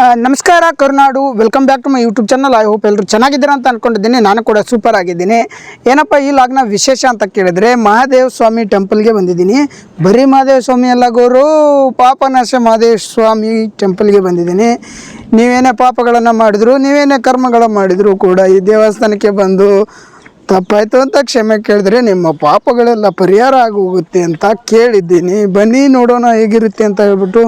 ನಮಸ್ಕಾರ ಕರುನಾಡು. Welcome back to my YouTube channel I hope ಎಲ್ಲರೂ ಚೆನ್ನಾಗಿದ್ದೀರಾ ಅಂತ ಅನ್ಕೊಂಡಿದ್ದೀನಿ. ನಾನು ಕೂಡ ಸೂಪರ್ ಆಗಿದ್ದೀನಿ. ಏನಪ್ಪ ಈ ಲಾಗ್ನ ವಿಶೇಷ ಅಂತ ಕೇಳಿದ್ರೆ, ಮಹಾದೇವ ಸ್ವಾಮಿ ಟೆಂಪಲ್ಗೆ ಬಂದಿದ್ದೀನಿ. ಬರೀ ಮಹಾದೇವ ಸ್ವಾಮಿ ಎಲ್ಲ ಗೌರು, ಪಾಪನಾಶ ಮಹಾದೇವ ಸ್ವಾಮಿ ಟೆಂಪಲ್ಗೆ ಬಂದಿದ್ದೀನಿ. ನೀವೇನೇ ಪಾಪಗಳನ್ನು ಮಾಡಿದ್ರು, ನೀವೇನೇ ಕರ್ಮಗಳ ಮಾಡಿದ್ರು ಕೂಡ ಈ ದೇವಸ್ಥಾನಕ್ಕೆ ಬಂದು ತಪ್ಪಾಯಿತು ಅಂತ ಕ್ಷಮೆ ಕೇಳಿದ್ರೆ ನಿಮ್ಮ ಪಾಪಗಳೆಲ್ಲ ಪರಿಹಾರ ಆಗೋಗುತ್ತೆ ಅಂತ ಕೇಳಿದ್ದೀನಿ. ಬನ್ನಿ ನೋಡೋಣ ಹೇಗಿರುತ್ತೆ ಅಂತ ಹೇಳ್ಬಿಟ್ಟು.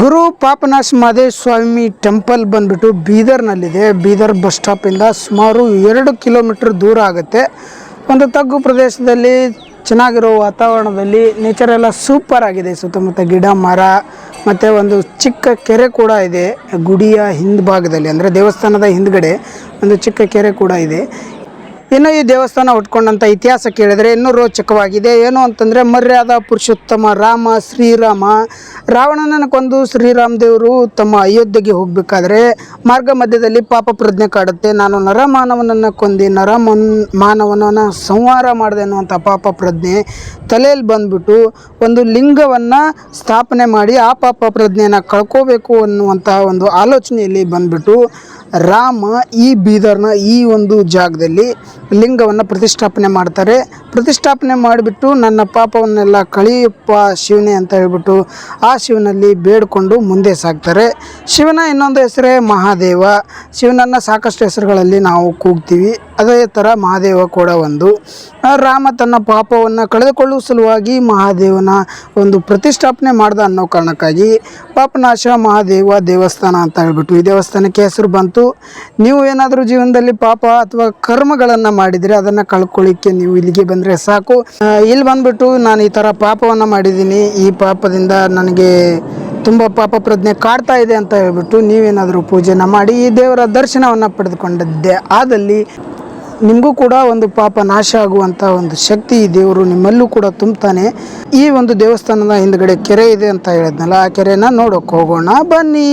ಗುರು ಪಾಪನಾಶ ಮಹದೇವ್ ಸ್ವಾಮಿ ಟೆಂಪಲ್ ಬಂದ್ಬಿಟ್ಟು ಬೀದರ್ನಲ್ಲಿದೆ. ಬೀದರ್ ಬಸ್ ಸ್ಟಾಪಿಂದ ಸುಮಾರು ಎರಡು ಕಿಲೋಮೀಟರ್ ದೂರ ಆಗುತ್ತೆ. ಒಂದು ತಗ್ಗು ಪ್ರದೇಶದಲ್ಲಿ ಚೆನ್ನಾಗಿರೋ ವಾತಾವರಣದಲ್ಲಿ ನೇಚರ್ ಎಲ್ಲ ಸೂಪರ್ ಆಗಿದೆ. ಸುತ್ತಮುತ್ತ ಗಿಡ, ಮರ, ಮತ್ತು ಒಂದು ಚಿಕ್ಕ ಕೆರೆ ಕೂಡ ಇದೆ. ಗುಡಿಯ ಹಿಂದ್ಭಾಗದಲ್ಲಿ, ಅಂದರೆ ದೇವಸ್ಥಾನದ ಹಿಂದ್ಗಡೆ ಒಂದು ಚಿಕ್ಕ ಕೆರೆ ಕೂಡ ಇದೆ. ಇನ್ನು ಈ ದೇವಸ್ಥಾನ ಹುಟ್ಕೊಂಡಂಥ ಇತಿಹಾಸ ಕೇಳಿದರೆ ಇನ್ನೂ ರೋಚಕವಾಗಿದೆ. ಏನು ಅಂತಂದರೆ ಮರ್ಯಾದ, ಪುರುಷೋತ್ತಮ, ರಾಮ, ಶ್ರೀರಾಮ. ರಾವಣನನ್ನು ಕೊಂದು ಶ್ರೀರಾಮ ದೇವರು ತಮ್ಮ ಅಯೋಧ್ಯೆಗೆ ಹೋಗಬೇಕಾದ್ರೆ ಮಾರ್ಗ ಮಧ್ಯದಲ್ಲಿ ಪಾಪ ಪ್ರಜ್ಞೆ ಕಾಡುತ್ತೆ. ನಾನು ನರಮಾನವನನ್ನು ಕೊಂದು, ನರಮನ್ ಮಾನವನನ್ನು ಸಂಹಾರ ಮಾಡಿದೆ ಅನ್ನುವಂಥ ಪಾಪ ಪ್ರಜ್ಞೆ ತಲೆಯಲ್ಲಿ ಬಂದ್ಬಿಟ್ಟು ಒಂದು ಲಿಂಗವನ್ನು ಸ್ಥಾಪನೆ ಮಾಡಿ ಆ ಪಾಪ ಪ್ರಜ್ಞೆಯನ್ನು ಕಳ್ಕೋಬೇಕು ಅನ್ನುವಂಥ ಒಂದು ಆಲೋಚನೆಯಲ್ಲಿ ಬಂದ್ಬಿಟ್ಟು ರಾಮ ಈ ಬೀದರ್ನ ಈ ಒಂದು ಜಾಗದಲ್ಲಿ ಲಿಂಗವನ್ನು ಪ್ರತಿಷ್ಠಾಪನೆ ಮಾಡ್ತಾರೆ. ಪ್ರತಿಷ್ಠಾಪನೆ ಮಾಡಿಬಿಟ್ಟು ನನ್ನ ಪಾಪವನ್ನೆಲ್ಲ ಕಳಿಯಪ್ಪ ಶಿವನೇ ಅಂತ ಹೇಳ್ಬಿಟ್ಟು ಆ ಶಿವನಲ್ಲಿ ಬೇಡಿಕೊಂಡು ಮುಂದೆ ಸಾಗ್ತಾರೆ. ಶಿವನ ಇನ್ನೊಂದು ಹೆಸರೇ ಮಹಾದೇವ. ಶಿವನನ್ನು ಸಾಕಷ್ಟು ಹೆಸರುಗಳಲ್ಲಿ ನಾವು ಕೂಗ್ತೀವಿ. ಅದೇ ಥರ ಮಹಾದೇವ ಕೂಡ ಒಂದು. ರಾಮ ತನ್ನ ಪಾಪವನ್ನು ಕಳೆದುಕೊಳ್ಳುವ ಸಲುವಾಗಿ ಮಹಾದೇವನ ಒಂದು ಪ್ರತಿಷ್ಠಾಪನೆ ಮಾಡ್ದ ಅನ್ನೋ ಕಾರಣಕ್ಕಾಗಿ ಪಾಪನಾಶ ಮಹಾದೇವ ದೇವಸ್ಥಾನ ಅಂತ ಹೇಳ್ಬಿಟ್ಟು ಈ ದೇವಸ್ಥಾನಕ್ಕೆ ಹೆಸರು ಬಂತು. ನೀವು ಏನಾದರೂ ಜೀವನದಲ್ಲಿ ಪಾಪ ಅಥವಾ ಕರ್ಮಗಳನ್ನು ಮಾಡಿದರೆ ಅದನ್ನು ಕಳ್ಕೊಳ್ಳಿಕ್ಕೆ ನೀವು ಇಲ್ಲಿಗೆ ಬಂದರೆ ಸಾಕು. ಇಲ್ಲಿ ಬಂದ್ಬಿಟ್ಟು ನಾನು ಈ ಥರ ಪಾಪವನ್ನು ಮಾಡಿದ್ದೀನಿ. ಈ ಪಾಪದಿಂದ ನನಗೆ ತುಂಬ ಪಾಪ ಪ್ರಜ್ಞೆ ಕಾಡ್ತಾ ಇದೆ ಅಂತ ಹೇಳ್ಬಿಟ್ಟು ನೀವೇನಾದರೂ ಪೂಜೆನ ಮಾಡಿ ಈ ದೇವರ ದರ್ಶನವನ್ನು ಪಡೆದುಕೊಂಡಿದ್ದೆ. ಆದಲ್ಲಿ ನಿಮಗೂ ಕೂಡ ಒಂದು ಪಾಪ ನಾಶ ಆಗುವಂಥ ಒಂದು ಶಕ್ತಿ ಈ ದೇವರು ನಿಮ್ಮಲ್ಲೂ ಕೂಡ ತುಂಬ್ತಾನೆ. ಈ ಒಂದು ದೇವಸ್ಥಾನದ ಹಿಂದ್ಗಡೆ ಕೆರೆ ಇದೆ ಅಂತ ಹೇಳಿದ್ನಲ್ಲ, ಆ ಕೆರೆನ ನೋಡೋಕೆ ಹೋಗೋಣ, ಬನ್ನಿ.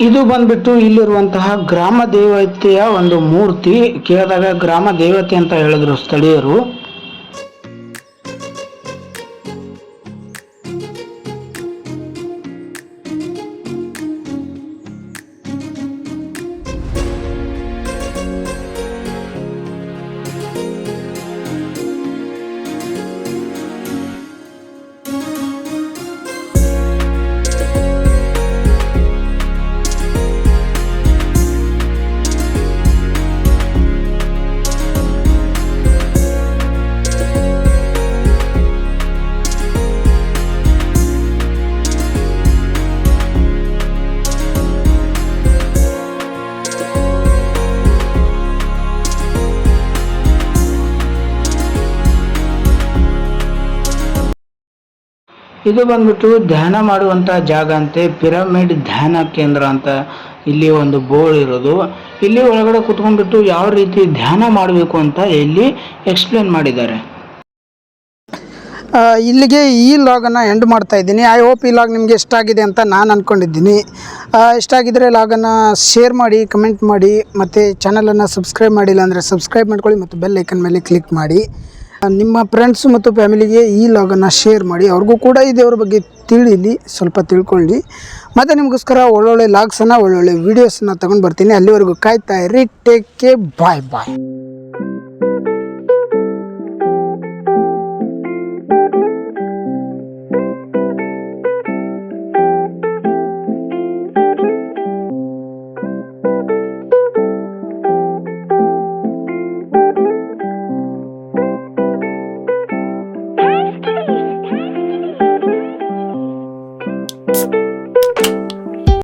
ಇದು ಬಂದ್ಬಿಟ್ಟು ಇಲ್ಲಿರುವಂತಹ ಗ್ರಾಮ ದೇವತೆಯ ಒಂದು ಮೂರ್ತಿ ಕೇಳಿದಾಗ ಗ್ರಾಮ ದೇವತೆ ಅಂತ ಹೇಳಿದ್ರು ಸ್ಥಳೀಯರು. ಇದು ಬಂದ್ಬಿಟ್ಟು ಧ್ಯಾನ ಮಾಡುವಂತಹ ಜಾಗ ಅಂತೆ, ಪಿರಮಿಡ್ ಧ್ಯಾನ ಕೇಂದ್ರ ಅಂತ ಇಲ್ಲಿ ಒಂದು ಬೋರ್ಡ್ ಇರೋದು. ಇಲ್ಲಿ ಒಳಗಡೆ ಕುತ್ಕೊಂಡ್ಬಿಟ್ಟು ಯಾವ ರೀತಿ ಧ್ಯಾನ ಮಾಡಬೇಕು ಅಂತ ಇಲ್ಲಿ ಎಕ್ಸ್ಪ್ಲೇನ್ ಮಾಡಿದ್ದಾರೆ. ಇಲ್ಲಿಗೆ ಈ ಲಾಗನ್ನು ಎಂಡ್ ಮಾಡ್ತಾ ಇದ್ದೀನಿ. ಐ ಹೋಪ್ ಈ ಲಾಗ್ ನಿಮಗೆ ಇಷ್ಟ ಆಗಿದೆ ಅಂತ ನಾನು ಅಂದ್ಕೊಂಡಿದ್ದೀನಿ ಇಷ್ಟ ಆಗಿದ್ದರೆ ಲಾಗನ್ನು ಶೇರ್ ಮಾಡಿ ಕಮೆಂಟ್ ಮಾಡಿ, ಮತ್ತು ಚಾನಲನ್ನು ಸಬ್ಸ್ಕ್ರೈಬ್ ಮಾಡಿಲ್ಲ ಅಂದರೆ ಸಬ್ಸ್ಕ್ರೈಬ್ ಮಾಡ್ಕೊಳ್ಳಿ ಮತ್ತು ಬೆಲ್ ಐಕನ್ ಮೇಲೆ ಕ್ಲಿಕ್ ಮಾಡಿ. ನಿಮ್ಮ ಫ್ರೆಂಡ್ಸ್ ಮತ್ತು ಫ್ಯಾಮಿಲಿಗೆ ಈ ಲಾಗನ್ನು ಶೇರ್ ಮಾಡಿ. ಅವ್ರಿಗೂ ಕೂಡ ಈ ದೇವ್ರ ಬಗ್ಗೆ ತಿಳಿಲಿ, ಸ್ವಲ್ಪ ತಿಳ್ಕೊಳ್ಳಿ. ಮತ್ತು ನಿಮಗೋಸ್ಕರ ಒಳ್ಳೊಳ್ಳೆ ಲಾಗ್ಸನ್ನು ಒಳ್ಳೊಳ್ಳೆ ವೀಡಿಯೋಸನ್ನು ತಗೊಂಡು ಬರ್ತೀನಿ. ಅಲ್ಲಿವರೆಗೂ ಕಾಯ್ತಾ ಇರಿ. ಟೇಕ್ ಕೆ ಬಾಯ್ ಬಾಯ್